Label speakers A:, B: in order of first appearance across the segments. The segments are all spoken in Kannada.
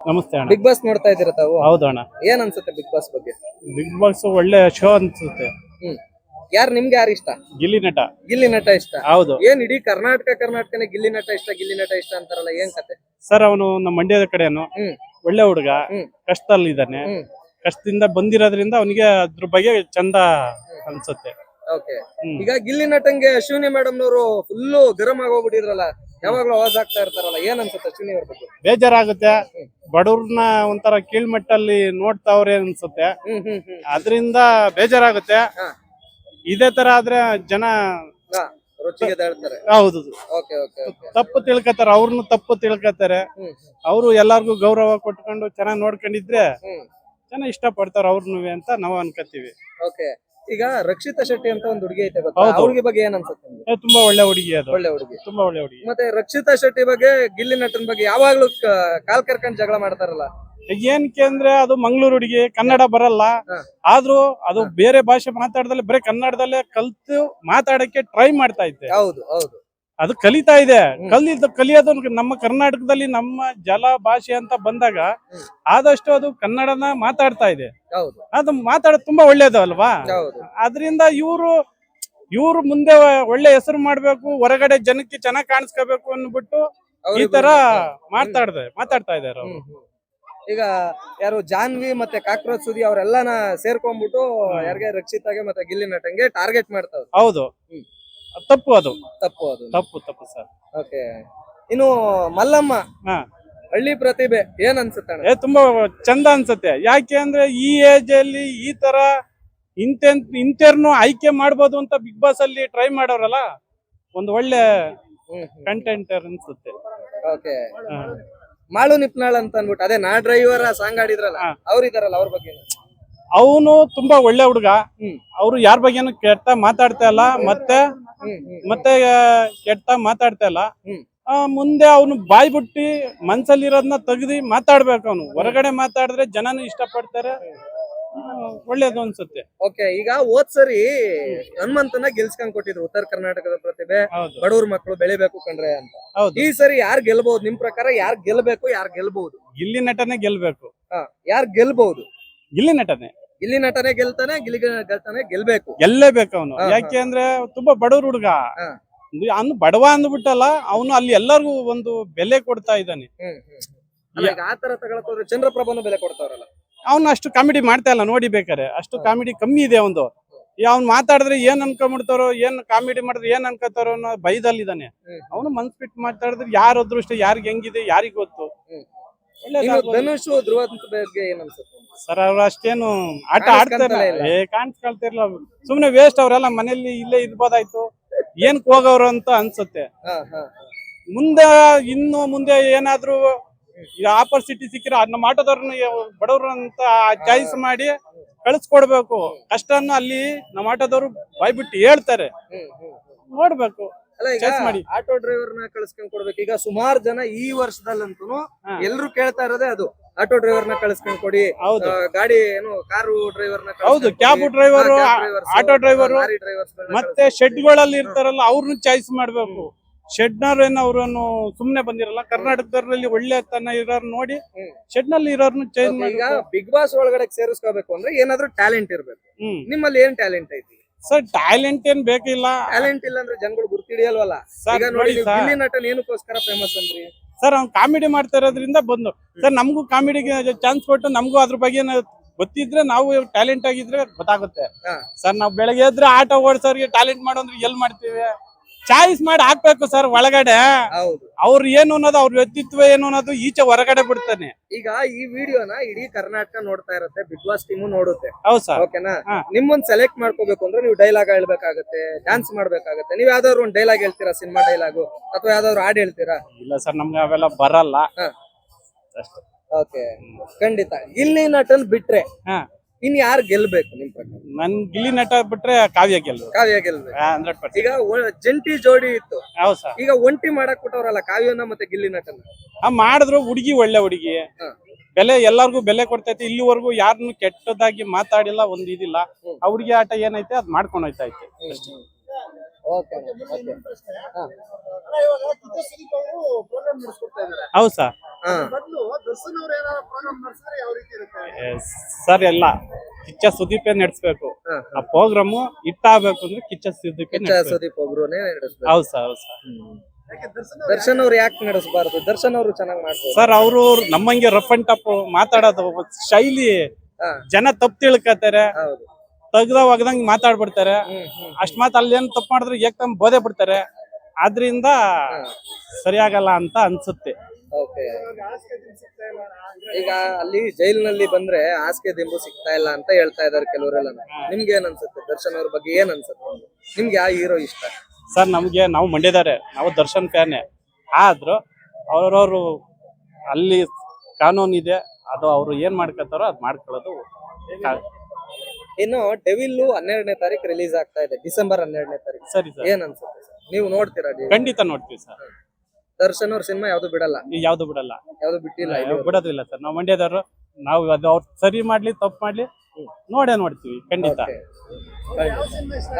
A: ನಮಸ್ತೆ ಅಣ್ಣ.
B: ಬಿಗ್ ಬಾಸ್ ನೋಡ್ತಾ ಇದ್ದೀರಾ ತಾವು?
A: ಹೌದು ಅಣ್ಣ.
B: ಏನ್ ಅನ್ಸುತ್ತೆ ಬಿಗ್ ಬಾಸ್ ಬಗ್ಗೆ?
A: ಬಿಗ್ ಬಾಸ್ ಒಳ್ಳೆ ಶೋ ಅನ್ಸುತ್ತೆ.
B: ಹ್ಮ್. ಯಾರು ನಿಮ್ಗೆ ಯಾರು ಇಷ್ಟ?
A: ಗಿಲ್ಲಿ ನಟ.
B: ಗಿಲ್ಲಿ ನಟ ಇಷ್ಟ?
A: ಹೌದು.
B: ಏನ್ ಇಡೀ ಕರ್ನಾಟಕ ಕರ್ನಾಟಕನೇ ಗಿಲ್ಲಿ ನಟ ಇಷ್ಟ ಗಿಲ್ಲಿ ನಟ ಇಷ್ಟ ಅಂತಾರಲ್ಲ ಏನ್ ಕತೆ?
A: ಸರ್ ಅವನು ನಮ್ಮ ಮಂಡ್ಯದ ಕಡೆನು
B: ಹ್ಮ್.
A: ಒಳ್ಳೆ ಹುಡುಗ
B: ಕಷ್ಟದಲ್ಲಿ
A: ಕಷ್ಟದಲ್ಲಿದ್ದಾನೆ.
B: ಹ್ಮ್.
A: ಕಷ್ಟದಿಂದ ಬಂದಿರೋದ್ರಿಂದ ಅವನಿಗೆ ಅದ್ರ ಬಗ್ಗೆ ಚಂದ ಅನ್ಸುತ್ತೆ.
B: ಓಕೆ
A: ಹ್ಮ್.
B: ಈಗ ಗಿಲ್ಲಿ ನಟಂಗೆ ಅಶ್ವಿನಿ ಮೇಡಮ್ ಅವರು ಫುಲ್ಲು ಗರಂ ಆಗೋಗ್ಬಿಟ್ಟಿದ್ರಲ್ಲ ಯಾವಾಗ್ಲೂ ಅವಾಜ್ ಆಗ್ತಾ ಇರ್ತಾರಲ್ಲ ಏನ್ ಅನ್ಸುತ್ತೆ ಅಶ್ವಿನಿ ಅವ್ರ ಬಗ್ಗೆ?
A: ಬೇಜಾರಾಗುತ್ತೆ. ಬಡವ್ರನ್ನ ಒಂಥರ ಕೀಳ್ಮಟ್ಟಲ್ಲಿ ನೋಡ್ತಾವ್ರೆ ಅನ್ಸುತ್ತೆ.
B: ಹ್ಮ್ ಹ್ಮ್ ಹ್ಮ್.
A: ಅದರಿಂದ ಬೇಜಾರಾಗುತ್ತೆ.
B: ಹಾ.
A: ಇದೇ ತರ ಆದ್ರೆ ಜನ
B: ಹಾ, ರುಚಿಗೆ ಹೇಳ್ತಾರೆ
A: ಹೌದು.
B: Okay okay okay.
A: ತಪ್ಪು ತಿಳ್ಕೊತಾರೆ ಅವ್ರನ್ನು ತಪ್ಪು ತಿಳ್ಕೊತಾರೆ.
B: ಹ್ಮ್.
A: ಅವರು ಎಲ್ಲಾರ್ಗು ಗೌರವ ಕೊಟ್ಕೊಂಡು ಚೆನ್ನಾಗಿ ನೋಡ್ಕೊಂಡಿದ್ರೆ
B: ಹ್ಮ್.
A: ಜನ ಇಷ್ಟ ಪಡ್ತಾರ ಅವ್ರನ್ನು ಅಂತ ನಾವು ಅನ್ಕೋತೀವಿ
B: ಓಕೆ. ಈಗ ರಕ್ಷಿತಾ ಶೆಟ್ಟಿ ಅಂತ ಒಂದು ಹುಡುಗಿ ಐತೆ ಗೊತ್ತಾ?
A: ಹೌದು.
B: ಅವ್ರಿಗೆ ಬಗ್ಗೆ ಏನ್ ಅನ್ಸುತ್ತೆ ನಿಮ್ಗೆ?
A: ತುಂಬಾ ಒಳ್ಳೆ ಹುಡುಗಿ ಅದು.
B: ಒಳ್ಳೆ ಹುಡುಗಿ.
A: ತುಂಬಾ ಒಳ್ಳೆ ಹುಡುಗಿ.
B: ಮತ್ತೆ ರಕ್ಷಿತಾ ಶೆಟ್ಟಿ ಬಗ್ಗೆ ಗಿಲ್ಲಿ ನಟನ್ ಬಗ್ಗೆ ಯಾವಾಗ್ಲೂ ಕ- ಕಾಲ್ ಕರ್ಕೊಂಡ್ ಜಗಳ ಮಾಡ್ತಾರಲ್ಲ?
A: ಏನಕ್ಕೆ ಅಂದ್ರೆ ಅದು ಮಂಗಳೂರು ಹುಡುಗಿ ಕನ್ನಡ ಬರಲ್ಲ.
B: ಹಾ.
A: ಆದ್ರೂ ಅದು ಬೇರೆ ಭಾಷೆ ಮಾತಾಡ್ದಲ್ಲೇ ಬರೀ ಕನ್ನಡದಲ್ಲೇ ಕಲ್ತು ಮಾತಾಡಕ್ಕೆ ಟ್ರೈ ಮಾಡ್ತಾ ಇದ್ದೆ.
B: ಹೌದು ಹೌದು.
A: ಅದು ಕಲಿತಾ ಇದೆ. ಕಲಿದ ಕಲಿಯೋದು ನಮ್ಮ ಕರ್ನಾಟಕದಲ್ಲಿ ನಮ್ಮ ಜಲ ಭಾಷೆ ಅಂತ ಬಂದಾಗ. ಆದಷ್ಟು ಅದು ಕನ್ನಡನ ಮಾತಾಡ್ತಾ ಇದೆ ಅದು ಮಾತಾಡೋದು ತುಂಬಾ ಒಳ್ಳೇದು ಅಲ್ವಾ
B: ಹೌದು
A: ಅದರಿಂದ ಇವರು ಇವ್ರು ಮುಂದೆ ಒಳ್ಳೆ ಹೆಸರು ಮಾಡ್ಬೇಕು ಹೊರಗಡೆ ಜನಕ್ಕೆ ಚೆನ್ನಾಗಿ ಕಾಣಿಸ್ಕೋಬೇಕು ಅನ್ಬಿಟ್ಟು ಈ ತರ. ಮಾತಾಡ್ದೆ ಮಾತಾಡ್ತಾ ಇದಾರೆ.
B: ಈಗ ಯಾರು ಜಾನ್ವಿ ಮತ್ತೆ ಕಾಕ್ರೋಚ್ ಸುದಿ ಅವರೆಲ್ಲಾನ ಸೇರ್ಕೊಂಡ್ಬಿಟ್ಟು ಯಾರಿಗೆ ರಕ್ಷಿತಾಗೆ ಮತ್ತೆ ಗಿಲ್ಲಿ ನಟಂಗೆ ಟಾರ್ಗೆಟ್ ಮಾಡ್ತಾವ್ರು
A: ಹೌದು. ತಪ್ಪು ಅದು.
B: ತಪ್ಪು ಅದು.
A: ತಪ್ಪು ತಪ್ಪು ಸರ್.
B: ಓಕೆ. ಇನ್ನು ಮಲ್ಲಮ್ಮ
A: ಹಾ.
B: ಹಳ್ಳಿ ಪ್ರತಿಭೆ ಏನ್ ಅನ್ಸುತ್ತೆ
A: ಏ ತುಂಬಾ ಚಂದ ಅನ್ಸುತ್ತೆ. ಯಾಕೆ ಅಂದ್ರೆ ಈ ಏಜ್ ಅಲ್ಲಿ ಈ ತರ ಇಂತೆ ಇಂತರ್ನು ಆಯ್ಕೆ ಮಾಡ್ಬೋದು ಅಂತ ಬಿಗ್ ಬಾಸ್ ಅಲ್ಲಿ ಟ್ರೈ ಮಾಡೋರಲ್ಲ ಒಂದು ಒಳ್ಳೆ ಕಂಟೆಂಟ್ ಅನ್ಸುತ್ತೆ.
B: ಓಕೆ. ಮಾಳು ನಿಪ್ನಾಳ್ ಅಂತ ಅನ್ಬಿಟ್ಟು ಅದೇ ನಾ ಡ್ರೈವರ್ ಸಾಂಗ್ ಆಡಿದ್ರಲ್ಲ. ಅವ್ರಿದಾರಲ್ಲ ಅವ್ರ ಬಗ್ಗೆ
A: ಅವನು ತುಂಬಾ ಒಳ್ಳೆ ಹುಡುಗ. ಅವ್ರು ಯಾರ ಬಗ್ಗೆನು ಕೆಟ್ಟ ಮಾತಾಡ್ತಾ ಇಲ್ಲ ಮತ್ತೆ ಮತ್ತೆ ಕೆಟ್ಟ ಮಾತಾಡ್ತಾ ಇಲ್ಲ. ಮುಂದೆ ಅವನು ಬಾಯ್ ಬಿಟ್ಟು ಮನ್ಸಲ್ಲಿರೋದನ್ನ ತೆಗ್ದಿ ಮಾತಾಡ್ಬೇಕು ಅವನು. ಹೊರಗಡೆ ಮಾತಾಡಿದ್ರೆ ಜನನು ಇಷ್ಟಪಡ್ತಾರೆ. ಒಳ್ಳೇದು ಅನ್ಸುತ್ತೆ.
B: ಓಕೆ ಈಗ ಹೋದ್ ಸರಿ ಹನುಮಂತನ ಗೆಲ್ಸ್ಕೊಂಡ್ ಕೊಟ್ಟಿದ್ರು ಉತ್ತರ ಕರ್ನಾಟಕದ ಪ್ರತಿಭೆ. ಬಡವ್ರ ಮಕ್ಕಳು ಬೆಳಿಬೇಕು ಕಣ್ರೆ ಅಂತ. ಈ ಸರಿ ಯಾರ್ ಗೆಲ್ಬಹುದು ನಿಮ್ ಪ್ರಕಾರ ಯಾರ್ ಗೆಲ್ಬೇಕು ಯಾರ್ ಗೆಲ್ಬಹುದು
A: ಗಿಲ್ಲಿ ನಟನೆ ಗೆಲ್ಬೇಕು.
B: ಯಾರ್ ಗೆಲ್ಬಹುದು
A: ಗಿಲ್ಲಿ ನಟನೆ.
B: ಇಲ್ಲಿ ನಟನೆ ಗೆಲ್ತಾನೆ ಗಿಲ್ಲಿ ಗೆಲ್ತಾನೆ ಗೆಲ್ಬೇಕು.
A: ಗೆಲ್ಲೇಬೇಕು ಅವನು. ಯಾಕೆ ಅಂದ್ರೆ ತುಂಬಾ ಬಡವ್ರ ಹುಡುಗ. ಅನ್ ಬಡವ ಅಂದ್ಬಿಟ್ಟಲ್ಲ ಅವನು ಅಲ್ಲಿ ಎಲ್ಲರಿಗೂ ಒಂದು ಬೆಲೆ ಕೊಡ್ತಾ ಇದ್ದಾನೆ.
B: ಹ್ಮ್ ಹ್ಮ್ ಈಗ ಆ ತರ ತಗೊಳಕ್ ಹೋದ್ರೆ ಚಂದ್ರಪ್ರಭನು ಬೆಲೆ ಕೊಡ್ತಾವ್ರಲ್ಲ
A: ಅವನು ಅಷ್ಟು ಕಾಮಿಡಿ ಮಾಡ್ತಾ ಇಲ್ಲ ನೋಡಿ ಬೇಕಾರೆ ಅಷ್ಟು ಕಾಮಿಡಿ ಕಮ್ಮಿ ಇದೆ ಅವನು ಅವ್ನು ಮಾತಾಡಿದ್ರೆ ಏನ್ ಅನ್ಕೊಂಡ್ಬಿಡ್ತಾರೋ ಏನ್ ಕಾಮಿಡಿ ಮಾಡಿದ್ರೆ ಏನ್ ಅನ್ಕೋತಾರೋ ಅನ್ನೋ ಭಯದಲ್ಲಿದ್ದಾನೆ. ಅವನು ಮನ್ಸ್ ಬಿಟ್ಟು ಮಾತಾಡಿದ್ರೆ ಯಾರ ಅದೃಷ್ಟ ಯಾರಿಗೆ ಹೆಂಗಿದೆ ಯಾರಿಗ್ ಗೊತ್ತು.
B: ಧನುಷ್ ಧ್ರುವ ಬಗ್ಗೆ ಏನ್ ಅನ್ಸುತ್ತೆ?
A: ಸರ್ ಅವ್ರು ಅಷ್ಟೇನು ಆಟ ಆಡ್ತಾರೆ
B: ಇಲ್ಲ.
A: ಏ ಕಾಣಿಸ್ಕೊಳ್ತಿರ್ಲ ಸುಮ್ನೆ ವೇಸ್ಟ್ ಅವ್ರೆಲ್ಲ ಮನೇಲಿ ಇಲ್ಲೇ ಇರ್ಬೋದಾಯ್ತು ಏನ್ ಹೋಗವ್ರು ಅಂತ ಅನ್ಸುತ್ತೆ.
B: ಹಾ ಹಾ.
A: ಮುಂದೆ ಇನ್ನು ಮುಂದೆ ಏನಾದ್ರೂ ಆಪರ್ಚುನಿಟಿ ಸಿಕ್ಕಿರ ನಮ್ಮ ಆಟೋದವ್ರನ್ನ ಬಡವ್ರು ಅಂತ ಚಾಯ್ಸ್ ಮಾಡಿ ಕಳಿಸ್ಕೊಡ್ಬೇಕು. ಕಷ್ಟನ್ನು ಅಲ್ಲಿ ನಮ್ಮ ಆಟೋದವ್ರು ಬಾಯ್ಬಿಟ್ಟು ಹೇಳ್ತಾರೆ. ನೋಡ್ಬೇಕು.
B: ಅಲ್ಲ ಈಗ
A: ಮಾಡಿ.
B: ಆಟೋ ಡ್ರೈವರ್ನ ಕಳ್ಸ್ಕೊಂಡ್ ಕೊಡ್ಬೇಕು. ಈಗ ಸುಮಾರು ಜನ ಈ ವರ್ಷದಲ್ಲಂತೂ. ಎಲ್ರು ಕೇಳ್ತಾ ಇರೋದೇ ಅದು. ಆಟೋ ಡ್ರೈವರ್ನ ಕಳ್ಸ್ಕೊಂಡ್ ಕೊಡಿ.
A: ಹೌದು.
B: ಆ, ಗಾಡಿ ಏನು ಕಾರು ಡ್ರೈವರ್ನ
A: ಹೌದು, ಕ್ಯಾಬ್ ಡ್ರೈವರ್ ಆಟೋ ಡ್ರೈವರ್ ಮತ್ತೆ ಶೆಡ್ಗಳಲ್ಲಿ ಇರ್ತಾರಲ್ಲ ಅವ್ರನ್ನ ಚಾಯ್ಸ್ ಮಾಡ್ಬೇಕು. ಶೆಡ್ನವ್ರೇನು ಅವ್ರನ್ನು ಸುಮ್ನೆ ಬಂದಿರಲ್ಲ ಕರ್ನಾಟಕದಲ್ಲಿ ಒಳ್ಳೆ ತನ್ನ ಇರೋರ್ ನೋಡಿ
B: ಹ್ಮ್.
A: ಶೆಡ್ನಲ್ಲಿ ಇರೋರ್ನ ಚೇಂಜ್
B: ಈಗ ಬಿಗ್ ಬಾಸ್ ಒಳಗಡೆ ಸೇರಿಸ್ಕೋಬೇಕು ಅಂದ್ರೆ ಏನಾದ್ರೂ ಟ್ಯಾಲೆಂಟ್ ಇರ್ಬೇಕು.
A: ಹ್ಮ್.
B: ನಿಮ್ಮಲ್ಲಿ ಏನ್ ಟ್ಯಾಲೆಂಟ್ ಐತಿ?
A: ಸರ್ ಟ್ಯಾಲೆಂಟ್ ಏನ್ ಬೇಕಿಲ್ಲ.
B: ಟ್ಯಾಲೆಂಟ್ ಇಲ್ಲ ಅಂದ್ರೆ ಜನಗಳು ಈಗ ನೋಡಿ ನೀವು
A: ಸರ್.
B: ಗಿಲ್ಲಿ ನಟನ್ ಏನಕ್ಕೋಸ್ಕರ ಫೇಮಸ್ ಅಂದ್ರಿ?
A: ಸರ್ ಅವ್ನು ಕಾಮಿಡಿ ಮಾಡ್ತಾ ಇರೋದ್ರಿಂದ ಬಂದು. ಸರ್ ನಮಗೂ ಕಾಮಿಡಿಗೆ ಚಾನ್ಸ್ ಕೊಟ್ಟು ನಮಗೂ ಅದ್ರ ಬಗ್ಗೆ ಗೊತ್ತಿದ್ರೆ ನಾವು ಟ್ಯಾಲೆಂಟ್ ಆಗಿದ್ರೆ ಗೊತ್ತಾಗುತ್ತೆ. ಸರ್ ನಾವು ಬೆಳಗ್ಗೆ ಎದ್ರೆ ಆಟೋ ಓಡಿಸೋರಿಗೆ ಟ್ಯಾಲೆಂಟ್ ಮಾಡೋಂದ್ರೆ ಎಲ್ ಮಾಡ್ತೀವಿ? ಚಾಯ್ಸ್ ಮಾಡಿ ಹಾಕ್ಬೇಕು ಸರ್ ಒಳಗಡೆ.
B: ಹೌದು.
A: ಅವ್ರು ಏನು ಅನ್ನೋದು ಅವ್ರ ವ್ಯಕ್ತಿತ್ವ ಏನು ಅನ್ನೋದು ಈಚೆ ಹೊರಗಡೆ ಬಿಡ್ತಾನೆ.
B: ಈಗ ಈ ವಿಡಿಯೋನ ಇಡೀ ಕರ್ನಾಟಕ ನೋಡ್ತಾ ಇರುತ್ತೆ ಬಿಗ್ ಬಾಸ್ ಟೀಮು ನೋಡುತ್ತೆ.
A: ಹೌದು ಸರ್.
B: ಓಕೆನಾ?
A: ಹಾ.
B: ನಿಮ್ಮೊಂದ್ ಸೆಲೆಕ್ಟ್ ಮಾಡ್ಕೋಬೇಕು ಅಂದ್ರೆ ನೀವು ಡೈಲಾಗ್ ಹೇಳ್ಬೇಕಾಗತ್ತೆ ಡ್ಯಾನ್ಸ್ ಮಾಡ್ಬೇಕಾಗತ್ತೆ. ನೀವ್ ಯಾವ್ದಾದ್ರು ಒಂದ್ ಡೈಲಾಗ್ ಹೇಳ್ತೀರಾ ಸಿನಿಮಾ ಡೈಲಾಗ್ ಅಥವಾ ಯಾವ್ದಾದ್ರು ಹಾಡ್ ಹೇಳ್ತೀರಾ?
A: ಇಲ್ಲ ಸರ್ ನಮ್ಗೆ ಅವೆಲ್ಲ ಬರಲ್ಲ.
B: ಹಾ.
A: ಅಷ್ಟೇ.
B: ಓಕೆ. ಖಂಡಿತ. ಇಲ್ಲಿ ನಟನ್ ಬಿಟ್ರೆ
A: ಹಾ.
B: ಇನ್ ಯಾರು ಗೆಲ್ಬೇಕು ನಿಮ್ ಪ್ರಕಾರ?
A: ನನ್ ಗಿಲ್ಲಿ ನಟ ಬಿಟ್ರೆ ಕಾವ್ಯ ಗೆಲ್ಲು
B: ಕಾವ್ಯ ಗೆಲ್ಬೇಕು.
A: Hundred percent.
B: ಈಗ ಒ- ಜಂಟಿ ಜೋಡಿ ಇತ್ತು.
A: ಹೌದು ಸರ್.
B: ಈಗ ಒಂಟಿ ಮಾಡಕ್ ಕೊಟ್ಟವ್ರಲ್ಲ ಕಾವ್ಯನ ಮತ್ತೆ ಗಿಲ್ಲಿ ನಟನ?
A: ಆ ಮಾಡಿದ್ರು ಹುಡುಗಿ ಒಳ್ಳೆ ಹುಡುಗಿ.
B: ಹಾ.
A: ಬೆಲೆ ಎಲ್ಲಾರ್ಗು ಬೆಲೆ ಕೊಡ್ತೈತಿ. ಇಲ್ಲಿವರೆಗೂ ಯಾರನ್ನು ಕೆಟ್ಟದಾಗಿ ಮಾತಾಡಿಲ್ಲ ಒಂದ್ ಇದಿಲ್ಲ.
B: ಅವ್ರಿಗೆ
A: ಆ ಹುಡುಗಿ ಆಟ ಏನೈತೆ ಅದ್ ಮಾಡ್ಕೊಂಡು ಹೋಯ್ತಾ
B: ಐತೆ ಓಕೆ
A: ಹೌದು ಸರ್.
B: ಹಾ.
C: ಬದಲು ದರ್ಶನ್ ಅವ್ರು ಏನಾದ್ರು ಪ್ರೋಗ್ರಾಮ್ ನಡೆಸಿದ್ರೆ ಯಾವ ರೀತಿ ಇರುತ್ತೆ?
A: ಸರ್ ಎಲ್ಲ. ಕಿಚ್ಚ ಸುದೀಪ್ ನಡೆಸ್ಬೇಕು. ಆ ಪ್ರೋಗ್ರಾಮು ಆಗ್ಬೇಕು ಅಂದ್ರೆ ಕಿಚ್ಚ ಸುದೀಪೇ
B: ಕಿಚ್ಚ
A: ನಡೆಸ್ಬೇಕು.
B: ಸುದೀಪ್ ಒಬ್ರುನೇ ನಡೆಸ್ಬೇಕು.
A: ಹೌದು ಸರ್ ಹೌದು ಸರ್.
C: ಯಾಕೆ ದರ್ಶನ್
B: ಅವ್ರು ಯಾಕೆ ನಡೆಸಬಾರ್ದು? ದರ್ಶನ್ ಅವರು ಚೆನ್ನಾಗಿ ಮಾಡ್ತಾರೆ
A: ಸರ್ ಅವರು ನಮ್ಮಂಗೆ ರಫ್ ಅಂಡ್ ಟಪ್ ಮಾತಾಡೋದು ಶೈಲಿ. ಜನ ತಪ್ಪು ತಿಳ್ಕೊತಾರೆ.
B: ಹೌದು.
A: ತೆಗ್ದ ಒಗ್ದಂಗ್ ಮಾತಾಡ್ಬಿಡ್ತಾರೆ.
B: ಅಷ್ಟಮಾತ್ ಹ್ಮ್
A: ಅಷ್ಟ್ ಮಾತು ಅಲ್ಲಿ ಏನ್ ತಪ್ಪು ಮಾಡಿದ್ರೆ ಏಕ್ದಮ್ ಬೋಧೆ ಬಿಡ್ತಾರೆ. ಆದ್ರಿಂದ ಸರಿಯಾಗಲ್ಲ ಅಂತ ಅನ್ಸುತ್ತೆ.
B: ಓಕೆ
C: ಹಾಸಿಗೆ ಸಿಗ್ತಾ ಇಲ್ಲ.
B: ಈಗ ಅಲ್ಲಿ ಜೈಲಿನಲ್ಲಿ ಬಂದ್ರೆ ಹಾಸಿಗೆ ದಿಂಬು ಸಿಗ್ತಾ ಇಲ್ಲ ಅಂತ ಹೇಳ್ತಾ ಇದಾರೆ ಕೆಲವರೆಲ್ಲ. ನಿಮ್ಗೆ ಏನ್ ಅನ್ಸುತ್ತೆ? ದರ್ಶನ್ ಅವ್ರ ಬಗ್ಗೆ ಏನ್ ಅನ್ಸುತ್ತೆ? ನಿಮ್ಗೆ ಯಾವ ಹೀರೋ ಇಷ್ಟ?
A: ಸರ್ ನಮ್ಗೆ ನಾವು ಮಂಡ್ಯದಾರೆ ನಾವು ದರ್ಶನ್ ಫ್ಯಾನೆ. ಆದ್ರೂ ಅವ್ರವ್ರು ಅಲ್ಲಿ ಕಾನೂನು ಇದೆ ಅದು ಅವ್ರು ಏನ್ ಮಾಡ್ಕೊತಾರೋ ಅದ್ ಮಾಡ್ಕೊಳ್ಳೋದು
B: ಇನ್ನು ಡೆವಿಲ್ ಹನ್ನೆರಡನೇ ತಾರೀಕು ರಿಲೀಸ್ ಆಗ್ತಾ ಇದೆ. ಡಿಸೆಂಬರ್ ಹನ್ನೆರಡನೇ ತಾರೀಕು
A: ಸರಿ ಸರ್.
B: ಏನ್ ಅನ್ಸುತ್ತೆ? ನೀವು ನೋಡ್ತೀರಾ?
A: ಖಂಡಿತ ನೋಡ್ತೀವಿ ಸರ್.
B: ದರ್ಶನ್ ಅವ್ರ ಸಿನಿಮಾ ಯಾವ್ದು ಬಿಡಲ್ಲ.
A: ಈಗ ಯಾವ್ದು ಬಿಡಲ್ಲ.
B: ಯಾವ್ದು ಬಿಟ್ಟಿಲ್ಲ
A: ಬಿಡೋದಿಲ್ಲ ಸರ್. ನಾವು ಮಂಡ್ಯದವರು ನಾವು ಅದು ಅವ್ರ ಸರಿ ಮಾಡ್ಲಿ ತಪ್ಪು ಮಾಡ್ಲಿ ನೋಡೇ ನೋಡ್ತೀವಿ ಖಂಡಿತ.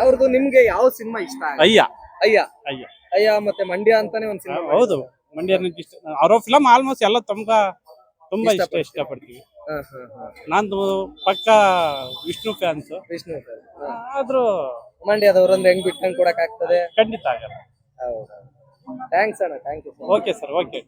B: ಅವ್ರದ್ದು ನಿಮ್ಗೆ ಯಾವ ಸಿನಿಮಾ ಇಷ್ಟ?
A: ಅಯ್ಯ.
B: ಅಯ್ಯ.
A: ಅಯ್ಯ.
B: ಅಯ್ಯ ಮತ್ತೆ ಮಂಡ್ಯ ಅಂತಾನೆ ಒಂದ್ ಸಿನಿಮಾ
A: ಹೌದು. ಮಂಡ್ಯ ಇಷ್ಟ ಅವರ ಫಿಲಮ್ ಆಲ್ಮೋಸ್ಟ್ ಎಲ್ಲ ತುಂಬಾ ತುಂಬಾ ಇಷ್ಟ
B: ಇಷ್ಟಪಡ್ತೀವಿ.
A: ನಂದು ಪಕ್ಕ ವಿಷ್ಣು ಫ್ಯಾನ್ಸ್
B: ವಿಷ್ಣು. ಹಾ.
A: ಆದ್ರೂ
B: ಮಂಡ್ಯದವ್ರಂದ್ರೆ ಹೆಂಗ್ ಬಿಟ್ಕೊಂಡ್ ಕೊಡಕ್ ಆಗ್ತದೆ?
A: ಖಂಡಿತ ಆಗಲ್ಲ.
B: ಹೌದು. ಥ್ಯಾಂಕ್ಸ್ ಅಣ್ಣ thank you
A: okay sir okay